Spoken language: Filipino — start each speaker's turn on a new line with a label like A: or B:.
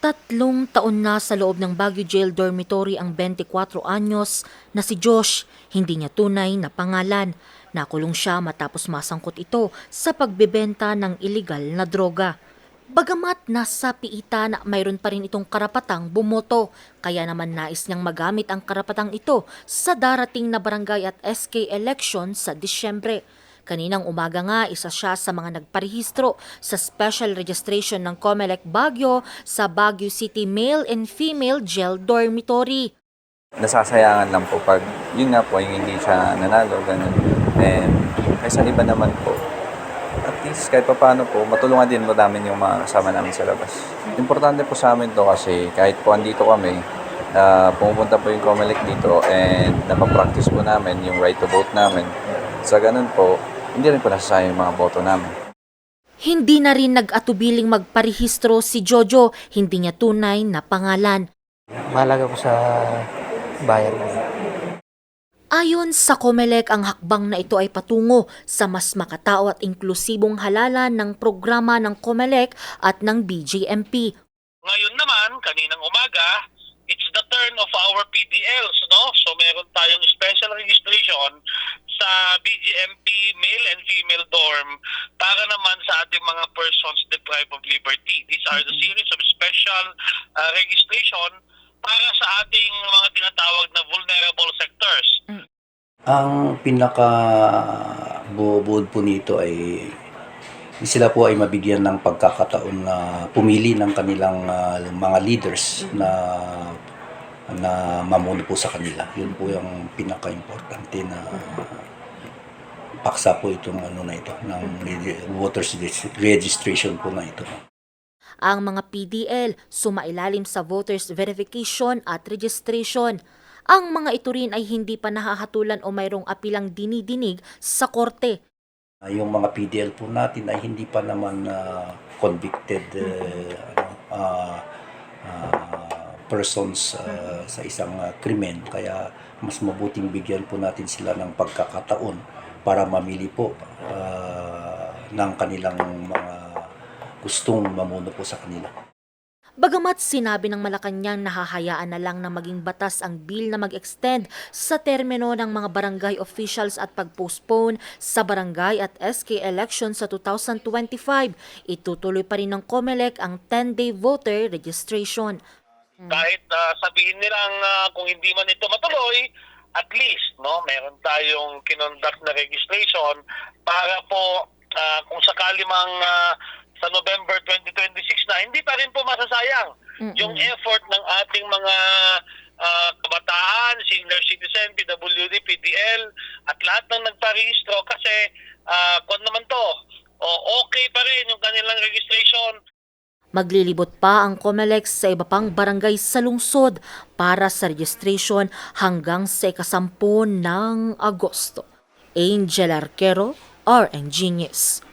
A: Tatlong taon na sa loob ng Baguio Jail Dormitory ang 24 anyos na si Josh. Hindi niya tunay na pangalan. Nakulong siya matapos masangkot ito sa pagbebenta ng iligal na droga. Bagamat nasa piita na mayroon pa rin itong karapatang bumoto, kaya naman nais niyang magamit ang karapatang ito sa darating na barangay at SK election sa Disyembre. Kaninang umaga nga, isa siya sa mga nagparehistro sa special registration ng Comelec Baguio sa Baguio City Male and Female Jail Dormitory.
B: nasasayangan lang po pag yun nga po yung hindi siya nanalo ganun. And kaysa iba naman po at least kahit pa paano po matulungan din mo namin yung mga kasama namin sa labas. Importante po sa amin to kasi kahit po andito kami ah, pumupunta po yung Comelec dito and napapractice po namin yung right to vote namin sa ganun po hindi rin po nasasayang yung mga boto namin
A: Hindi na rin nag-atubiling magparehistro si Jojo, hindi niya tunay na pangalan.
C: Mahalaga po sa bayan.
A: Ayon sa Comelec, ang hakbang na ito ay patungo sa mas makatao at inklusibong halalan ng programa ng Comelec at ng BJMP.
D: Ngayon naman, kaninang umaga, it's the turn of our PDLs, no? So meron tayong special registration sa BGMP male and female dorm para naman sa ating mga persons deprived of liberty. These are the series of special uh, registration para sa ating mga tinatawag na vulnerable sectors.
E: Ang pinaka buod po nito ay sila po ay mabigyan ng pagkakataon na pumili ng kanilang ah, mga leaders na na mamuno po sa kanila. Yun po yung pinaka-importante na paksa po itong ano na ito ng voters registration po na ito.
A: Ang mga PDL sumailalim sa voters verification at registration. Ang mga ito rin ay hindi pa nahahatulan o mayroong apilang dinidinig sa korte.
E: Ah, yung mga PDL po natin ay hindi pa naman ah, convicted ano, ah, ah, persons ah, sa isang ah, krimen kaya mas mabuting bigyan po natin sila ng pagkakataon para mamili po ah, ng kanilang mga gustong mamuno po sa kanila.
A: Bagamat sinabi ng Malacanang nahahayaan na lang na maging batas ang bill na mag-extend sa termino ng mga barangay officials at pag-postpone sa barangay at SK election sa 2025, itutuloy pa rin ng COMELEC ang 10-day voter registration.
D: kahit ah, sabihin nilang ah, kung hindi man ito matuloy, at least no, meron tayong kinonduct na registration para po ah, kung sakali mang ah, sa November 2026 na hindi pa rin po masasayang yung effort ng ating mga ah, kabataan, senior citizen, PWD, PDL at lahat ng nagparehistro kasi uh, kung naman to, o okay pa rin yung kanilang registration
A: Maglilibot pa ang COMELEC sa iba pang barangay sa lungsod para sa registration hanggang sa ikasampu ng Agosto. Angel Arquero, RNG News.